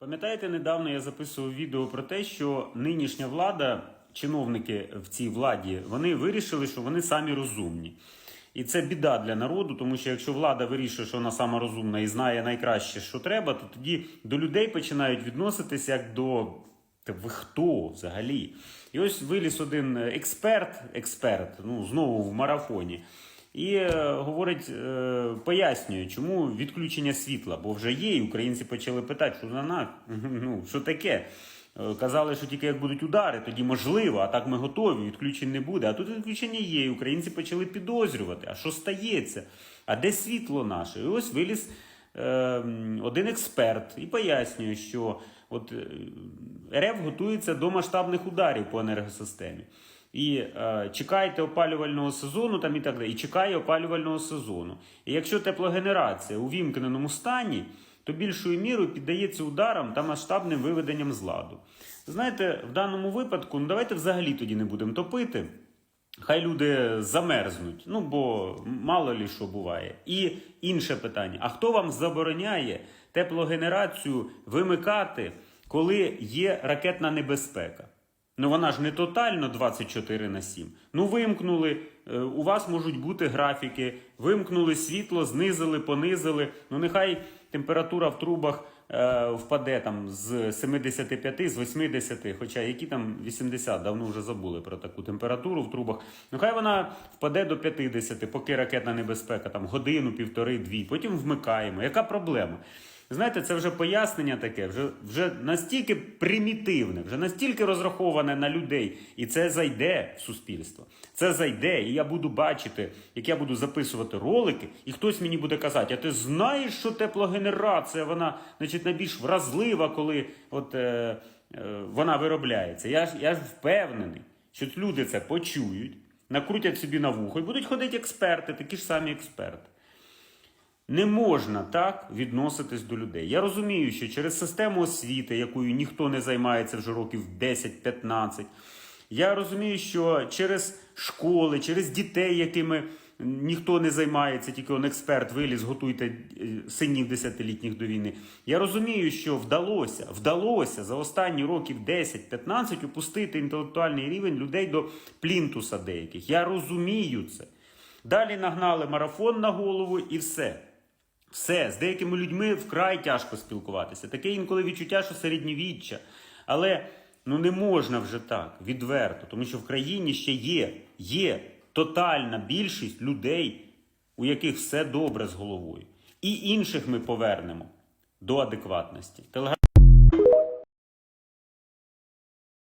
Пам'ятаєте, недавно я записував відео про те, що нинішня влада, чиновники в цій владі, вони вирішили, що вони самі розумні. І це біда для народу, тому що якщо влада вирішує, що вона сама розумна і знає найкраще, що треба, то тоді до людей починають відноситися як до та ви хто взагалі? І ось виліз один експерт, експерт, ну знову в марафоні. І е, говорить, е, пояснює, чому відключення світла, бо вже є, і українці почали питати, що на, ну, що таке. Е, Казали, що тільки як будуть удари, тоді можливо, а так ми готові, відключень не буде. А тут відключення є, і українці почали підозрювати. А що стається? А де світло наше? І ось виліз е, один експерт і пояснює, що от РФ готується до масштабних ударів по енергосистемі. І е, чекайте опалювального сезону там і так далі. І чекає опалювального сезону. І якщо теплогенерація у вімкненому стані, то більшою мірою піддається ударам та масштабним виведенням з ладу. Знаєте, в даному випадку, ну давайте взагалі тоді не будемо топити. Хай люди замерзнуть, ну бо мало лі що буває. І інше питання: а хто вам забороняє теплогенерацію вимикати, коли є ракетна небезпека? Ну вона ж не тотально 24 на 7. Ну вимкнули, е, у вас можуть бути графіки, вимкнули світло, знизили, понизили. Ну нехай температура в трубах е, впаде там з 75, з 80, хоча які там 80, давно вже забули про таку температуру в трубах. Ну хай вона впаде до 50, поки ракетна небезпека, там годину, півтори, дві, потім вмикаємо. Яка проблема? Знаєте, це вже пояснення таке, вже, вже настільки примітивне, вже настільки розраховане на людей, і це зайде в суспільство. Це зайде, і я буду бачити, як я буду записувати ролики, і хтось мені буде казати: а ти знаєш, що теплогенерація, вона значить, найбільш вразлива, коли от, е, е, вона виробляється. Я ж, я ж впевнений, що люди це почують, накрутять собі на вухо і будуть ходити експерти, такі ж самі експерти. Не можна так відноситись до людей. Я розумію, що через систему освіти, якою ніхто не займається вже років 10-15, я розумію, що через школи, через дітей, якими ніхто не займається, тільки он експерт виліз, готуйте е, синів десятилітніх до війни. Я розумію, що вдалося, вдалося за останні років 10-15 опустити інтелектуальний рівень людей до плінтуса деяких. Я розумію це. Далі нагнали марафон на голову і все. Все, з деякими людьми вкрай тяжко спілкуватися. Таке інколи відчуття, що середньовіччя. Але ну не можна вже так, відверто, тому що в країні ще є, є тотальна більшість людей, у яких все добре з головою. І інших ми повернемо до адекватності.